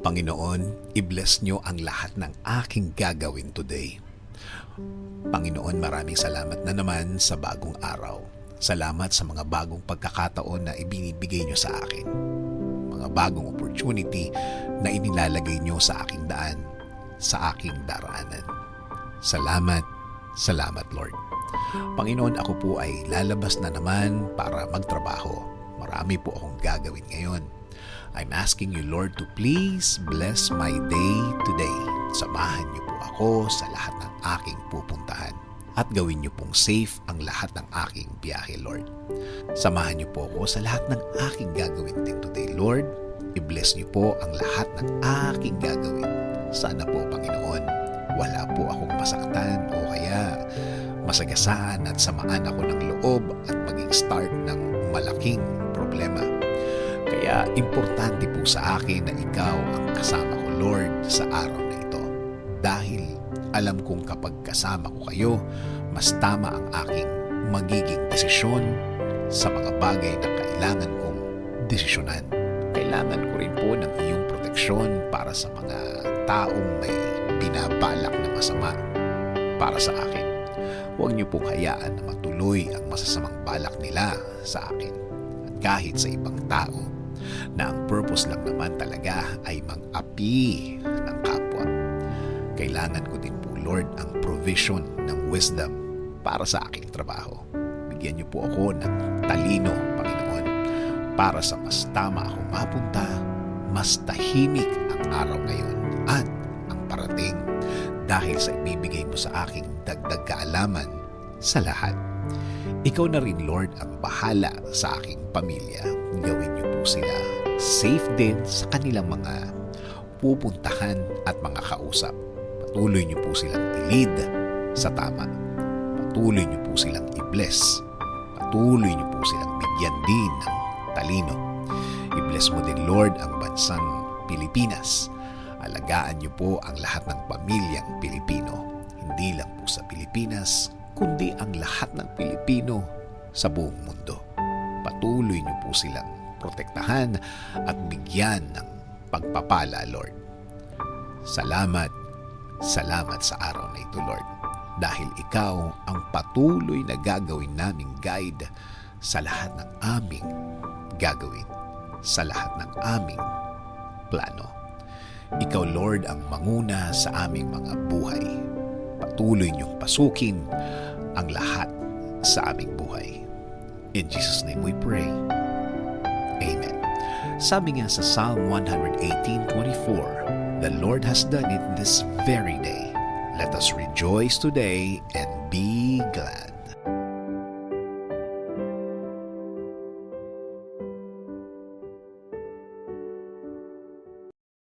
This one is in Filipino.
Panginoon, i-bless nyo ang lahat ng aking gagawin today. Panginoon, maraming salamat na naman sa bagong araw. Salamat sa mga bagong pagkakataon na ibinibigay nyo sa akin. Mga bagong opportunity na inilalagay nyo sa aking daan, sa aking daraanan. Salamat, salamat Lord. Panginoon, ako po ay lalabas na naman para magtrabaho. Marami po akong gagawin ngayon. I'm asking you, Lord, to please bless my day today. Samahan niyo po ako sa lahat ng aking pupuntahan at gawin niyo pong safe ang lahat ng aking biyahe, Lord. Samahan niyo po ako sa lahat ng aking gagawin din today, Lord. I-bless niyo po ang lahat ng aking gagawin. Sana po, Panginoon, wala po akong masaktan o kaya masagasaan at samaan ako ng loob at maging start ng malaking problema. Kaya importante po sa akin na ikaw ang kasama ko, Lord, sa araw na ito. Dahil alam kong kapag kasama ko kayo, mas tama ang aking magiging desisyon sa mga bagay na kailangan kong desisyonan. Kailangan ko rin po ng iyong proteksyon para sa mga taong may binabalak na masama para sa akin. Huwag niyo pong hayaan na matuloy ang masasamang balak nila sa akin. Kahit sa ibang tao, na ang purpose lang naman talaga ay mang-api ng kapwa. Kailangan ko din po, Lord, ang provision ng wisdom para sa aking trabaho. Bigyan niyo po ako ng talino, Panginoon, para sa mas tama ako mapunta, mas tahimik ang araw ngayon at ang parating dahil sa ibibigay mo sa aking dagdag kaalaman sa lahat. Ikaw na rin, Lord, ang bahala sa aking pamilya. Gawin niyo po sila safe din sa kanilang mga pupuntahan at mga kausap. Patuloy niyo po silang i-lead sa tama. Patuloy niyo po silang i-bless. Patuloy niyo po silang bigyan din ng talino. I-bless mo din, Lord, ang bansang Pilipinas. Alagaan niyo po ang lahat ng pamilyang Pilipino. Hindi lang po sa Pilipinas, kundi ang lahat ng Pilipino sa buong mundo. Patuloy niyo po silang protektahan at bigyan ng pagpapala, Lord. Salamat, salamat sa araw na ito, Lord. Dahil ikaw ang patuloy na gagawin naming guide sa lahat ng aming gagawin, sa lahat ng aming plano. Ikaw, Lord, ang manguna sa aming mga buhay. Patuloy niyong pasukin ang lahat sa aming buhay. In Jesus' name we pray. Amen. Sabi nga sa Psalm 118.24, The Lord has done it this very day. Let us rejoice today and be glad.